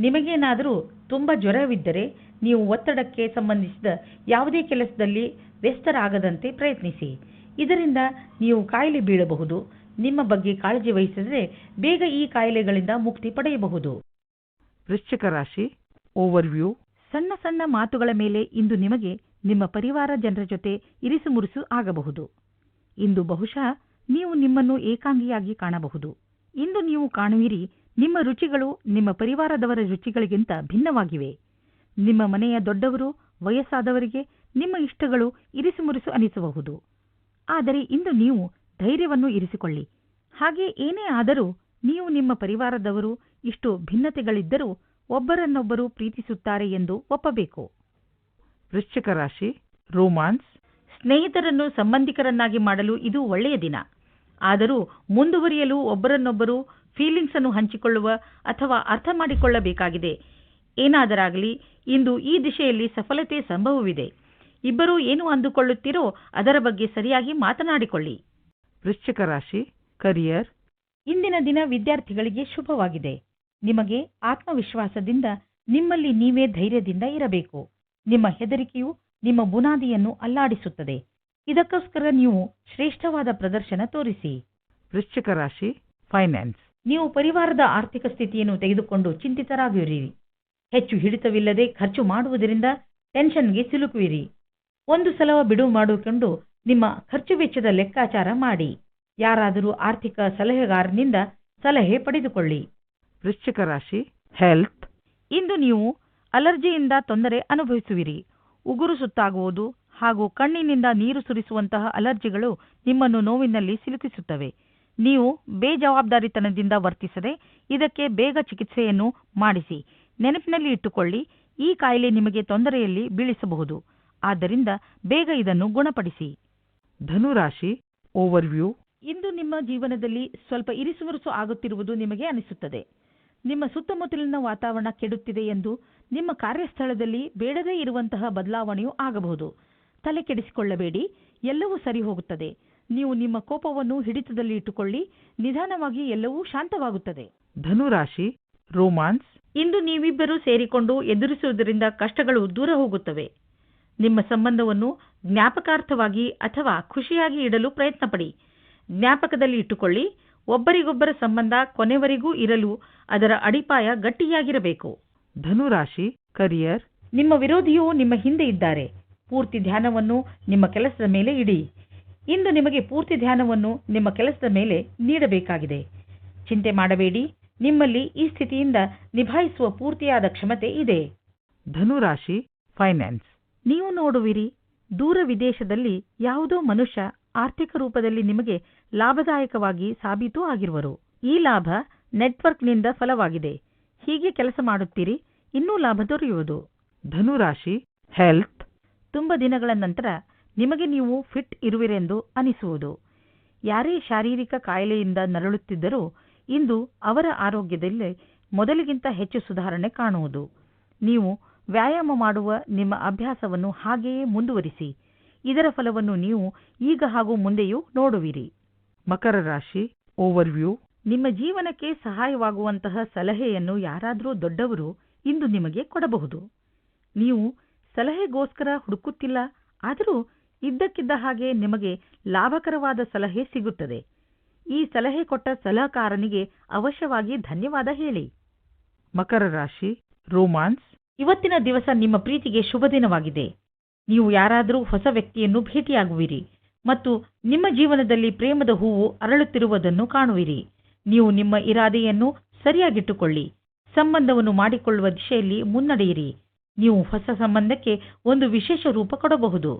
ನಿಮಗೇನಾದರೂ ತುಂಬ ಜ್ವರವಿದ್ದರೆ ನೀವು ಒತ್ತಡಕ್ಕೆ ಸಂಬಂಧಿಸಿದ ಯಾವುದೇ ಕೆಲಸದಲ್ಲಿ ವ್ಯಸ್ತರಾಗದಂತೆ ಪ್ರಯತ್ನಿಸಿ. ಇದರಿಂದ ನೀವು ಕಾಯಿಲೆ ಬೀಳಬಹುದು. ನಿಮ್ಮ ಬಗ್ಗೆ ಕಾಳಜಿ ವಹಿಸಿದರೆ ಬೇಗ ಈ ಕಾಯಿಲೆಗಳಿಂದ ಮುಕ್ತಿ ಪಡೆಯಬಹುದು. ವೃಶ್ಚಿಕ ರಾಶಿ ಓವರ್ವ್ಯೂ ಸಣ್ಣ ಸಣ್ಣ ಮಾತುಗಳ ಮೇಲೆ ಇಂದು ನಿಮಗೆ ನಿಮ್ಮ ಪರಿವಾರ ಜನರ ಜೊತೆ ಇರಿಸುಮುರುಸು ಆಗಬಹುದು. ಇಂದು ಬಹುಶಃ ನೀವು ನಿಮ್ಮನ್ನು ಏಕಾಂಗಿಯಾಗಿ ಕಾಣಬಹುದು. ಇಂದು ನೀವು ಕಾಣುವಿರಿ ನಿಮ್ಮ ರುಚಿಗಳು ನಿಮ್ಮ ಪರಿವಾರದವರ ರುಚಿಗಳಿಗಿಂತ ಭಿನ್ನವಾಗಿವೆ. ನಿಮ್ಮ ಮನೆಯ ದೊಡ್ಡವರು ವಯಸ್ಸಾದವರಿಗೆ ನಿಮ್ಮ ಇಷ್ಟಗಳು ಇರಿಸುಮುರುಸು ಅನಿಸಬಹುದು. ಆದರೆ ಇಂದು ನೀವು ಧೈರ್ಯವನ್ನು ಇರಿಸಿಕೊಳ್ಳಿ. ಹಾಗೆ ಏನೇ ಆದರೂ ನೀವು ನಿಮ್ಮ ಪರಿವಾರದವರು ಇಷ್ಟು ಭಿನ್ನತೆಗಳಿದ್ದರೂ ಒಬ್ಬರನ್ನೊಬ್ಬರು ಪ್ರೀತಿಸುತ್ತಾರೆ ಎಂದು ಒಪ್ಪಬೇಕು. ವೃಶ್ಚಿಕ ರಾಶಿ ರೋಮಾನ್ಸ್. ಸ್ನೇಹಿತರನ್ನು ಸಂಬಂಧಿಕರನ್ನಾಗಿ ಮಾಡಲು ಇದು ಒಳ್ಳೆಯ ದಿನ. ಆದರೂ ಮುಂದುವರಿಯಲು ಒಬ್ಬರನ್ನೊಬ್ಬರು ಫೀಲಿಂಗ್ಸ್ ಅನ್ನು ಹಂಚಿಕೊಳ್ಳುವ ಅಥವಾ ಅರ್ಥ ಮಾಡಿಕೊಳ್ಳಬೇಕಾಗಿದೆ. ಏನಾದರಾಗಲಿ ಇಂದು ಈ ದಿಶೆಯಲ್ಲಿ ಸಫಲತೆ ಸಂಭವವಿದೆ. ಇಬ್ಬರೂ ಏನು ಅಂದುಕೊಳ್ಳುತ್ತೀರೋ ಅದರ ಬಗ್ಗೆ ಸರಿಯಾಗಿ ಮಾತನಾಡಿಕೊಳ್ಳಿ. ವೃಶ್ಚಿಕ ರಾಶಿ ಕರಿಯರ್ ಇಂದಿನ ದಿನ ವಿದ್ಯಾರ್ಥಿಗಳಿಗೆ ಶುಭವಾಗಿದೆ. ನಿಮಗೆ ಆತ್ಮವಿಶ್ವಾಸದಿಂದ ನಿಮ್ಮಲ್ಲಿ ನೀವೇ ಧೈರ್ಯದಿಂದ ಇರಬೇಕು. ನಿಮ್ಮ ಹೆದರಿಕೆಯು ನಿಮ್ಮ ಬುನಾದಿಯನ್ನು ಅಲ್ಲಾಡಿಸುತ್ತದೆ. ಇದಕ್ಕೋಸ್ಕರ ನೀವು ಶ್ರೇಷ್ಠವಾದ ಪ್ರದರ್ಶನ ತೋರಿಸಿ. ವೃಶ್ಚಿಕ ರಾಶಿ ಫೈನಾನ್ಸ್ ನೀವು ಪರಿವಾರದ ಆರ್ಥಿಕ ಸ್ಥಿತಿಯನ್ನು ತೆಗೆದುಕೊಂಡು ಚಿಂತಿತರಾಗಿರಿ. ಹೆಚ್ಚು ಹಿಡಿತವಿಲ್ಲದೆ ಖರ್ಚು ಮಾಡುವುದರಿಂದ ಟೆನ್ಷನ್ಗೆ ಸಿಲುಕುವಿರಿ. ಒಂದು ಸಲ ಬಿಡುವು ಮಾಡಿಕೊಂಡು ನಿಮ್ಮ ಖರ್ಚು ವೆಚ್ಚದ ಲೆಕ್ಕಾಚಾರ ಮಾಡಿ. ಯಾರಾದರೂ ಆರ್ಥಿಕ ಸಲಹೆಗಾರನಿಂದ ಸಲಹೆ ಪಡೆದುಕೊಳ್ಳಿ. ವೃಶ್ಚಿಕ ರಾಶಿ ಹೆಲ್ತ್ ಇಂದು ನೀವು ಅಲರ್ಜಿಯಿಂದ ತೊಂದರೆ ಅನುಭವಿಸುವಿರಿ. ಉಗುರು ಸುತ್ತಾಗುವುದು ಹಾಗೂ ಕಣ್ಣಿನಿಂದ ನೀರು ಸುರಿಸುವಂತಹ ಅಲರ್ಜಿಗಳು ನಿಮ್ಮನ್ನು ನೋವಿನಲ್ಲಿ ಸಿಲುಕಿಸುತ್ತವೆ. ನೀವು ಬೇಜವಾಬ್ದಾರಿತನದಿಂದ ವರ್ತಿಸದೆ ಇದಕ್ಕೆ ಬೇಗ ಚಿಕಿತ್ಸೆಯನ್ನು ಮಾಡಿಸಿ. ನೆನಪಿನಲ್ಲಿ ಇಟ್ಟುಕೊಳ್ಳಿ ಈ ಕಾಯಿಲೆ ನಿಮಗೆ ತೊಂದರೆಯಲ್ಲಿ ಬೀಳಿಸಬಹುದು. ಆದ್ದರಿಂದ ಬೇಗ ಇದನ್ನು ಗುಣಪಡಿಸಿ. ಧನುರಾಶಿ ಓವರ್ವ್ಯೂ ಇಂದು ನಿಮ್ಮ ಜೀವನದಲ್ಲಿ ಸ್ವಲ್ಪ ಇರಿಸುಮುರುಸು ಆಗುತ್ತಿರುವುದು ನಿಮಗೆ ಅನಿಸುತ್ತದೆ. ನಿಮ್ಮ ಸುತ್ತಮುತ್ತಲಿನ ವಾತಾವರಣ ಕೆಡುತ್ತಿದೆ ಎಂದು ನಿಮ್ಮ ಕಾರ್ಯಸ್ಥಳದಲ್ಲಿ ಬೇಡದೇ ಇರುವಂತಹ ಬದಲಾವಣೆಯೂ ಆಗಬಹುದು. ತಲೆ ಕೆಡಿಸಿಕೊಳ್ಳಬೇಡಿ ಎಲ್ಲವೂ ಸರಿ ಹೋಗುತ್ತದೆ. ನೀವು ನಿಮ್ಮ ಕೋಪವನ್ನು ಹಿಡಿತದಲ್ಲಿ ಇಟ್ಟುಕೊಳ್ಳಿ ನಿಧಾನವಾಗಿ ಎಲ್ಲವೂ ಶಾಂತವಾಗುತ್ತದೆ. ಧನುರಾಶಿ ರೋಮಾನ್ಸ್ ಇಂದು ನೀವಿಬ್ಬರೂ ಸೇರಿಕೊಂಡು ಎದುರಿಸುವುದರಿಂದ ಕಷ್ಟಗಳು ದೂರ ಹೋಗುತ್ತವೆ. ನಿಮ್ಮ ಸಂಬಂಧವನ್ನು ಜ್ಞಾಪಕಾರ್ಥವಾಗಿ ಅಥವಾ ಖುಷಿಯಾಗಿ ಇಡಲು ಪ್ರಯತ್ನಪಡಿ. ಜ್ಞಾಪಕದಲ್ಲಿ ಇಟ್ಟುಕೊಳ್ಳಿ ಒಬ್ಬರಿಗೊಬ್ಬರ ಸಂಬಂಧ ಕೊನೆವರೆಗೂ ಇರಲು ಅದರ ಅಡಿಪಾಯ ಗಟ್ಟಿಯಾಗಿರಬೇಕು. ಧನುರಾಶಿ ಕರಿಯರ್ ನಿಮ್ಮ ವಿರೋಧಿಯು ನಿಮ್ಮ ಹಿಂದೆ ಇದ್ದಾರೆ. ಪೂರ್ತಿ ಧ್ಯಾನವನ್ನು ನಿಮ್ಮ ಕೆಲಸದ ಮೇಲೆ ಇಡಿ. ಇಂದು ನಿಮಗೆ ಪೂರ್ತಿ ಧ್ಯಾನವನ್ನು ನಿಮ್ಮ ಕೆಲಸದ ಮೇಲೆ ನೀಡಬೇಕಾಗಿದೆ. ಚಿಂತೆ ಮಾಡಬೇಡಿ ನಿಮ್ಮಲ್ಲಿ ಈ ಸ್ಥಿತಿಯಿಂದ ನಿಭಾಯಿಸುವ ಪೂರ್ತಿಯಾದ ಕ್ಷಮತೆ ಇದೆ. ಧನುರಾಶಿ ಫೈನಾನ್ಸ್ ನೀವು ನೋಡುವಿರಿ ದೂರ ವಿದೇಶದಲ್ಲಿ ಯಾವುದೋ ಮನುಷ್ಯ ಆರ್ಥಿಕ ರೂಪದಲ್ಲಿ ನಿಮಗೆ ಲಾಭದಾಯಕವಾಗಿ ಸಾಬೀತು ಆಗಿರುವರು. ಈ ಲಾಭ ನೆಟ್ವರ್ಕ್ನಿಂದ ಫಲವಾಗಿದೆ. ಹೀಗೆ ಕೆಲಸ ಮಾಡುತ್ತೀರಿ ಇನ್ನೂ ಲಾಭ ದೊರೆಯುವುದು. ಧನುರಾಶಿ ಹೆಲ್ತ್. ತುಂಬ ದಿನಗಳ ನಂತರ ನಿಮಗೆ ನೀವು ಫಿಟ್ ಇರುವಿರೆಂದು ಅನಿಸುವುದು. ಯಾರೇ ಶಾರೀರಿಕ ಕಾಯಿಲೆಯಿಂದ ನರಳುತ್ತಿದ್ದರೂ ಇಂದು ಅವರ ಆರೋಗ್ಯದಲ್ಲಿ ಮೊದಲಿಗಿಂತ ಹೆಚ್ಚು ಸುಧಾರಣೆ ಕಾಣುವುದು. ನೀವು ವ್ಯಾಯಾಮ ಮಾಡುವ ನಿಮ್ಮ ಅಭ್ಯಾಸವನ್ನು ಹಾಗೆಯೇ ಮುಂದುವರಿಸಿ. ಇದರ ಫಲವನ್ನು ನೀವು ಈಗ ಹಾಗೂ ಮುಂದೆಯೂ ನೋಡುವಿರಿ. ಮಕರ ರಾಶಿ ಓವರ್ವ್ಯೂ ನಿಮ್ಮ ಜೀವನಕ್ಕೆ ಸಹಾಯವಾಗುವಂತಹ ಸಲಹೆಯನ್ನು ಯಾರಾದರೂ ದೊಡ್ಡವರು ಇಂದು ನಿಮಗೆ ಕೊಡಬಹುದು. ನೀವು ಸಲಹೆಗೋಸ್ಕರ ಹುಡುಕುತ್ತಿಲ್ಲ ಆದರೂ ಇದ್ದಕ್ಕಿದ್ದ ಹಾಗೆ ನಿಮಗೆ ಲಾಭಕರವಾದ ಸಲಹೆ ಸಿಗುತ್ತದೆ. ಈ ಸಲಹೆ ಕೊಟ್ಟ ಸಲಹಕಾರನಿಗೆ ಅವಶ್ಯವಾಗಿ ಧನ್ಯವಾದ ಹೇಳಿ. ಮಕರ ರಾಶಿ ರೋಮಾನ್ಸ್ ಇವತ್ತಿನ ದಿವಸ ನಿಮ್ಮ ಪ್ರೀತಿಗೆ ಶುಭ ದಿನವಾಗಿದೆ. ನೀವು ಯಾರಾದರೂ ಹೊಸ ವ್ಯಕ್ತಿಯನ್ನು ಭೇಟಿಯಾಗುವಿರಿ ಮತ್ತು ನಿಮ್ಮ ಜೀವನದಲ್ಲಿ ಪ್ರೇಮದ ಹೂವು ಅರಳುತ್ತಿರುವುದನ್ನು ಕಾಣುವಿರಿ. ನೀವು ನಿಮ್ಮ ಇರಾದೆಯನ್ನು ಸರಿಯಾಗಿಟ್ಟುಕೊಳ್ಳಿ. ಸಂಬಂಧವನ್ನು ಮಾಡಿಕೊಳ್ಳುವ ದಿಶೆಯಲ್ಲಿ ಮುನ್ನಡೆಯಿರಿ. ನೀವು ಹೊಸ ಸಂಬಂಧಕ್ಕೆ ಒಂದು ವಿಶೇಷ ರೂಪ ಕೊಡಬಹುದು.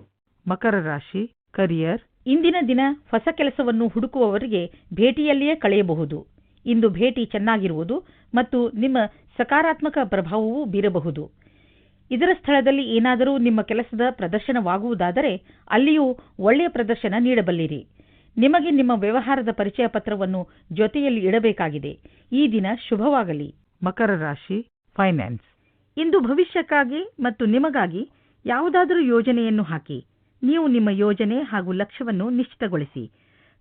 ಮಕರ ರಾಶಿ ಕರಿಯರ್ ಇಂದಿನ ದಿನ ಹೊಸ ಕೆಲಸವನ್ನು ಹುಡುಕುವವರಿಗೆ ಭೇಟಿಯಲ್ಲಿಯೇ ಕಳೆಯಬಹುದು. ಇಂದು ಭೇಟಿ ಚೆನ್ನಾಗಿರುವುದು ಮತ್ತು ನಿಮ್ಮ ಸಕಾರಾತ್ಮಕ ಪ್ರಭಾವವೂ ಬೀರಬಹುದು. ಇದರ ಸ್ಥಳದಲ್ಲಿ ಏನಾದರೂ ನಿಮ್ಮ ಕೆಲಸದ ಪ್ರದರ್ಶನವಾಗುವುದಾದರೆ ಅಲ್ಲಿಯೂ ಒಳ್ಳೆಯ ಪ್ರದರ್ಶನ ನೀಡಬಲ್ಲಿರಿ. ನಿಮಗೆ ನಿಮ್ಮ ವ್ಯವಹಾರದ ಪರಿಚಯ ಪತ್ರವನ್ನು ಜೊತೆಯಲ್ಲಿ ಇಡಬೇಕಾಗಿದೆ. ಈ ದಿನ ಶುಭವಾಗಲಿ. ಮಕರ ರಾಶಿ ಫೈನಾನ್ಸ್ ಇಂದು ಭವಿಷ್ಯಕ್ಕಾಗಿ ಮತ್ತು ನಿಮಗಾಗಿ ಯಾವುದಾದರೂ ಯೋಜನೆಯನ್ನು ಹಾಕಿ. ನೀವು ನಿಮ್ಮ ಯೋಜನೆ ಹಾಗೂ ಲಕ್ಷ್ಯವನ್ನು ನಿಶ್ಚಿತಗೊಳಿಸಿ.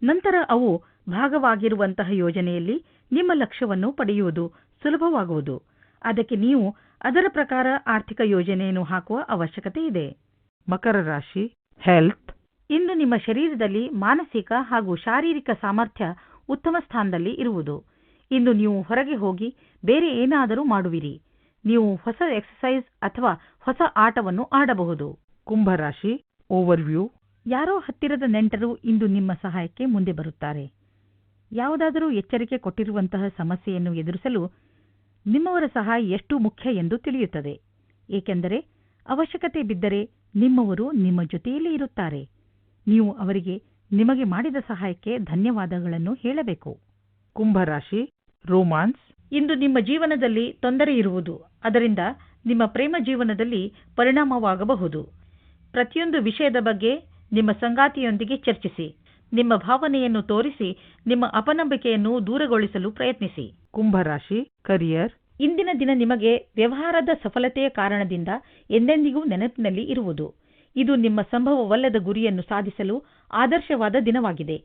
ನಂತರ ಅವು ಭಾಗವಾಗಿರುವಂತಹ ಯೋಜನೆಯಲ್ಲಿ ನಿಮ್ಮ ಲಕ್ಷ್ಯವನ್ನು ಪಡೆಯುವುದು ಸುಲಭವಾಗುವುದು. ಅದಕ್ಕೆ ನೀವು ಅದರ ಪ್ರಕಾರ ಆರ್ಥಿಕ ಯೋಜನೆಯನ್ನು ಹಾಕುವ ಅವಶ್ಯಕತೆ ಇದೆ. ಮಕರ ರಾಶಿ ಹೆಲ್ತ್ ಇಂದು ನಿಮ್ಮ ಶರೀರದಲ್ಲಿ ಮಾನಸಿಕ ಹಾಗೂ ಶಾರೀರಿಕ ಸಾಮರ್ಥ್ಯ ಉತ್ತಮ ಸ್ಥಾನದಲ್ಲಿ ಇರುವುದು. ಇಂದು ನೀವು ಹೊರಗೆ ಹೋಗಿ ಬೇರೆ ಏನಾದರೂ ಮಾಡುವಿರಿ. ನೀವು ಹೊಸ ಎಕ್ಸಸೈಸ್ ಅಥವಾ ಹೊಸ ಆಟವನ್ನು ಆಡಬಹುದು. ಕುಂಭರಾಶಿ ಓವರ್ವ್ಯೂ ಯಾರೋ ಹತ್ತಿರದ ನೆಂಟರು ಇಂದು ನಿಮ್ಮ ಸಹಾಯಕ್ಕೆ ಮುಂದೆ ಬರುತ್ತಾರೆ. ಯಾವುದಾದರೂ ಎಚ್ಚರಿಕೆ ಕೊಟ್ಟಿರುವಂತಹ ಸಮಸ್ಯೆಯನ್ನು ಎದುರಿಸಲು ನಿಮ್ಮವರ ಸಹಾಯ ಎಷ್ಟು ಮುಖ್ಯ ಎಂದು ತಿಳಿಯುತ್ತದೆ. ಏಕೆಂದರೆ ಅವಶ್ಯಕತೆ ಬಿದ್ದರೆ ನಿಮ್ಮವರು ನಿಮ್ಮ ಜೊತೆಯಲ್ಲಿ ಇರುತ್ತಾರೆ. ನೀವು ಅವರಿಗೆ ನಿಮಗೆ ಮಾಡಿದ ಸಹಾಯಕ್ಕೆ ಧನ್ಯವಾದಗಳನ್ನು ಹೇಳಬೇಕು. ಕುಂಭರಾಶಿ ರೋಮಾನ್ಸ್. ಇಂದು ನಿಮ್ಮ ಜೀವನದಲ್ಲಿ ತೊಂದರೆ ಇರುವುದು ಅದರಿಂದ ನಿಮ್ಮ ಪ್ರೇಮ ಜೀವನದಲ್ಲಿ ಪರಿಣಾಮವಾಗಬಹುದು. ಪ್ರತಿಯೊಂದು ವಿಷಯದ ಬಗ್ಗೆ ನಿಮ್ಮ ಸಂಗಾತಿಯೊಂದಿಗೆ ಚರ್ಚಿಸಿ. ನಿಮ್ಮ ಭಾವನೆಯನ್ನು ತೋರಿಸಿ ನಿಮ್ಮ ಅಪನಂಬಿಕೆಯನ್ನು ದೂರಗೊಳಿಸಲು ಪ್ರಯತ್ನಿಸಿ. ಕುಂಭರಾಶಿ ಕರಿಯರ್ ಇಂದಿನ ದಿನ ನಿಮಗೆ ವ್ಯವಹಾರದ ಸಫಲತೆಯ ಕಾರಣದಿಂದ ಎಂದೆಂದಿಗೂ ನೆನಪಿನಲ್ಲಿ ಇರುವುದು. ಇದು ನಿಮ್ಮ ಸಂಭವವಲ್ಲದ ಗುರಿಯನ್ನು ಸಾಧಿಸಲು ಆದರ್ಶವಾದ ದಿನವಾಗಿದೆ.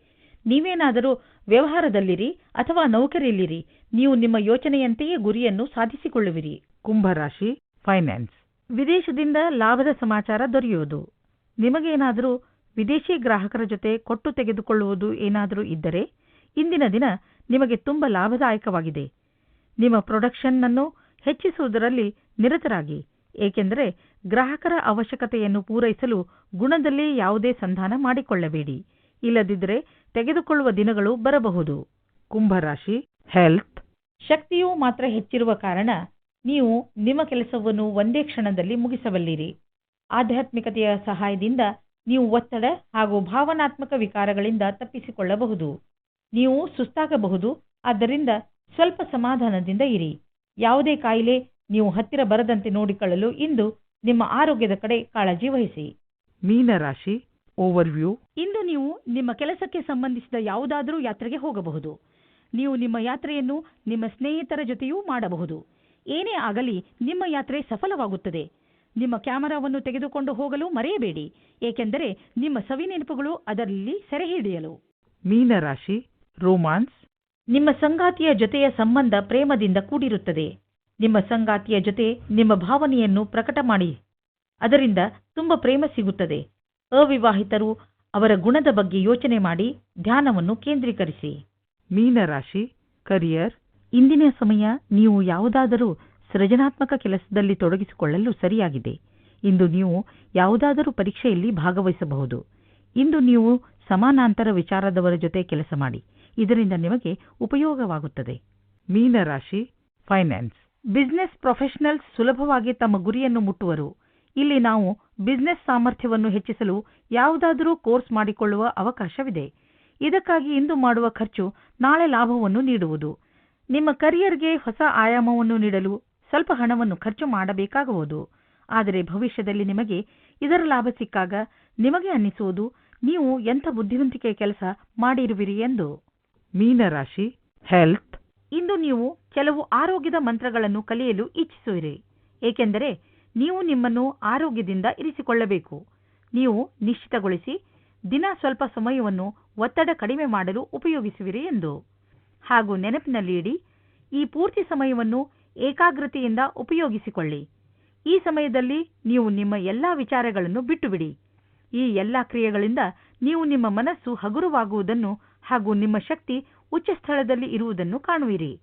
ನೀವೇನಾದರೂ ವ್ಯವಹಾರದಲ್ಲಿರಿ ಅಥವಾ ನೌಕರಿಯಲ್ಲಿರಿ ನೀವು ನಿಮ್ಮ ಯೋಚನೆಯಂತೆಯೇ ಗುರಿಯನ್ನು ಸಾಧಿಸಿಕೊಳ್ಳುವಿರಿ. ಕುಂಭರಾಶಿ ಫೈನಾನ್ಸ್ ವಿದೇಶದಿಂದ ಲಾಭದ ಸಮಾಚಾರ ದೊರೆಯುವುದು. ನಿಮಗೇನಾದರೂ ವಿದೇಶಿ ಗ್ರಾಹಕರ ಜೊತೆ ಕೊಟ್ಟು ತೆಗೆದುಕೊಳ್ಳುವುದು ಏನಾದರೂ ಇದ್ದರೆ ಇಂದಿನ ದಿನ ನಿಮಗೆ ತುಂಬ ಲಾಭದಾಯಕವಾಗಿದೆ. ನಿಮ್ಮ ಪ್ರೊಡಕ್ಷನ್ ಅನ್ನು ಹೆಚ್ಚಿಸುವುದರಲ್ಲಿ ನಿರತರಾಗಿ, ಏಕೆಂದರೆ ಗ್ರಾಹಕರ ಅವಶ್ಯಕತೆಯನ್ನು ಪೂರೈಸಲು ಗುಣದಲ್ಲಿ ಯಾವುದೇ ಸಂಧಾನ ಮಾಡಿಕೊಳ್ಳಬೇಡಿ. ಇಲ್ಲದಿದ್ದರೆ ತೆಗೆದುಕೊಳ್ಳುವ ದಿನಗಳು ಬರಬಹುದು. ಕುಂಭರಾಶಿ ಹೆಲ್ತ್ ಶಕ್ತಿಯು ಮಾತ್ರ ಹೆಚ್ಚಿರುವ ಕಾರಣ ನೀವು ನಿಮ್ಮ ಕೆಲಸವನ್ನು ಒಂದೇ ಕ್ಷಣದಲ್ಲಿ ಮುಗಿಸಬಲ್ಲಿರಿ. ಆಧ್ಯಾತ್ಮಿಕತೆಯ ಸಹಾಯದಿಂದ ನೀವು ಒತ್ತಡ ಹಾಗೂ ಭಾವನಾತ್ಮಕ ವಿಕಾರಗಳಿಂದ ತಪ್ಪಿಸಿಕೊಳ್ಳಬಹುದು. ನೀವು ಸುಸ್ತಾಗಬಹುದು. ಆದ್ದರಿಂದ ಸ್ವಲ್ಪ ಸಮಾಧಾನದಿಂದ ಇರಿ. ಯಾವುದೇ ಕಾಯಿಲೆ ನೀವು ಹತ್ತಿರ ಬರದಂತೆ ನೋಡಿಕೊಳ್ಳಲು ಇಂದು ನಿಮ್ಮ ಆರೋಗ್ಯದ ಕಡೆ ಕಾಳಜಿ ವಹಿಸಿ. ಮೀನರಾಶಿ ಓವರ್ವ್ಯೂ. ಇಂದು ನೀವು ನಿಮ್ಮ ಕೆಲಸಕ್ಕೆ ಸಂಬಂಧಿಸಿದ ಯಾವುದಾದರೂ ಯಾತ್ರೆಗೆ ಹೋಗಬಹುದು. ನೀವು ನಿಮ್ಮ ಯಾತ್ರೆಯನ್ನು ನಿಮ್ಮ ಸ್ನೇಹಿತರ ಜೊತೆಯೂ ಮಾಡಬಹುದು. ಏನೇ ಆಗಲಿ ನಿಮ್ಮ ಯಾತ್ರೆ ಸಫಲವಾಗುತ್ತದೆ. ನಿಮ್ಮ ಕ್ಯಾಮೆರಾವನ್ನು ತೆಗೆದುಕೊಂಡು ಹೋಗಲು ಮರೆಯಬೇಡಿ ಏಕೆಂದರೆ ನಿಮ್ಮ ಸವಿ ನೆನಪುಗಳು ಅದರಲ್ಲಿ ಸೆರೆಹಿಡಿಯಲು. ಮೀನರಾಶಿ ರೋಮಾನ್ಸ್. ನಿಮ್ಮ ಸಂಗಾತಿಯ ಜೊತೆಯ ಸಂಬಂಧ ಪ್ರೇಮದಿಂದ ಕೂಡಿರುತ್ತದೆ. ನಿಮ್ಮ ಸಂಗಾತಿಯ ಜೊತೆ ನಿಮ್ಮ ಭಾವನೆಯನ್ನು ಪ್ರಕಟ ಮಾಡಿ. ಅದರಿಂದ ತುಂಬ ಪ್ರೇಮ ಸಿಗುತ್ತದೆ. ಅವಿವಾಹಿತರು ಅವರ ಗುಣದ ಬಗ್ಗೆ ಯೋಚನೆ ಮಾಡಿ ಧ್ಯಾನವನ್ನು ಕೇಂದ್ರೀಕರಿಸಿ. ಮೀನರಾಶಿ ಕರಿಯರ್. ಇಂದಿನ ಸಮಯ ನೀವು ಯಾವುದಾದರೂ ಸೃಜನಾತ್ಮಕ ಕೆಲಸದಲ್ಲಿ ತೊಡಗಿಸಿಕೊಳ್ಳಲು ಸರಿಯಾಗಿದೆ. ಇಂದು ನೀವು ಯಾವುದಾದರೂ ಪರೀಕ್ಷೆಯಲ್ಲಿ ಭಾಗವಹಿಸಬಹುದು. ಇಂದು ನೀವು ಸಮಾನಾಂತರ ವಿಚಾರದವರ ಜೊತೆ ಕೆಲಸ ಮಾಡಿ. ಇದರಿಂದ ನಿಮಗೆ ಉಪಯೋಗವಾಗುತ್ತದೆ. ಮೀನರಾಶಿ ಫೈನಾನ್ಸ್ ಬಿಸ್ನೆಸ್ ಪ್ರೊಫೆಷನಲ್ಸ್ ಸುಲಭವಾಗಿ ತಮ್ಮ ಗುರಿಯನ್ನು ಮುಟ್ಟುವರು. ಇಲ್ಲಿ ನಾವು ಬಿಸ್ನೆಸ್ ಸಾಮರ್ಥ್ಯವನ್ನು ಹೆಚ್ಚಿಸಲು ಯಾವುದಾದರೂ ಕೋರ್ಸ್ ಮಾಡಿಕೊಳ್ಳುವ ಅವಕಾಶವಿದೆ. ಇದಕ್ಕಾಗಿ ಇಂದು ಮಾಡುವ ಖರ್ಚು ನಾಳೆ ಲಾಭವನ್ನು ನೀಡುವುದು. ನಿಮ್ಮ ಕರಿಯರ್ಗೆ ಹೊಸ ಆಯಾಮವನ್ನು ನೀಡಲು ಸ್ವಲ್ಪ ಹಣವನ್ನು ಖರ್ಚು ಮಾಡಬೇಕಾಗಬಹುದು ಆದರೆ ಭವಿಷ್ಯದಲ್ಲಿ ನಿಮಗೆ ಇದರ ಲಾಭ ಸಿಕ್ಕಾಗ ನಿಮಗೆ ಅನ್ನಿಸುವುದು ನೀವು ಎಂಥ ಬುದ್ಧಿವಂತಿಕೆ ಕೆಲಸ ಮಾಡಿರುವಿರಿ ಎಂದು. ಮೀನರಾಶಿ ಹೆಲ್ತ್ ಇಂದು ನೀವು ಕೆಲವು ಆರೋಗ್ಯದ ಮಂತ್ರಗಳನ್ನು ಕಲಿಯಲು ಇಚ್ಛಿಸುವಿರಿ. ಏಕೆಂದರೆ ನೀವು ನಿಮ್ಮನ್ನು ಆರೋಗ್ಯದಿಂದ ಇರಿಸಿಕೊಳ್ಳಬೇಕು. ನೀವು ನಿಶ್ಚಿತಗೊಳಿಸಿ ದಿನ ಸ್ವಲ್ಪ ಸಮಯವನ್ನು ಒತ್ತಡ ಕಡಿಮೆ ಮಾಡಲು ಉಪಯೋಗಿಸುವಿರಿ ಎಂದು. ಹಾಗೂ ನೆನಪಿನಲ್ಲಿ ಇಡಿ ಈ ಪೂರ್ತಿ ಸಮಯವನ್ನು ಏಕಾಗ್ರತೆಯಿಂದ ಉಪಯೋಗಿಸಿಕೊಳ್ಳಿ. ಈ ಸಮಯದಲ್ಲಿ ನೀವು ನಿಮ್ಮ ಎಲ್ಲಾ ವಿಚಾರಗಳನ್ನು ಬಿಟ್ಟುಬಿಡಿ. ಈ ಎಲ್ಲಾ ಕ್ರಿಯೆಗಳಿಂದ ನೀವು ನಿಮ್ಮ ಮನಸ್ಸು ಹಗುರವಾಗುವುದನ್ನು ಹಾಗೂ ನಿಮ್ಮ ಶಕ್ತಿ ಉಚ್ಚ ಸ್ಥಳದಲ್ಲಿ ಇರುವುದನ್ನು ಕಾಣುವಿರಿ.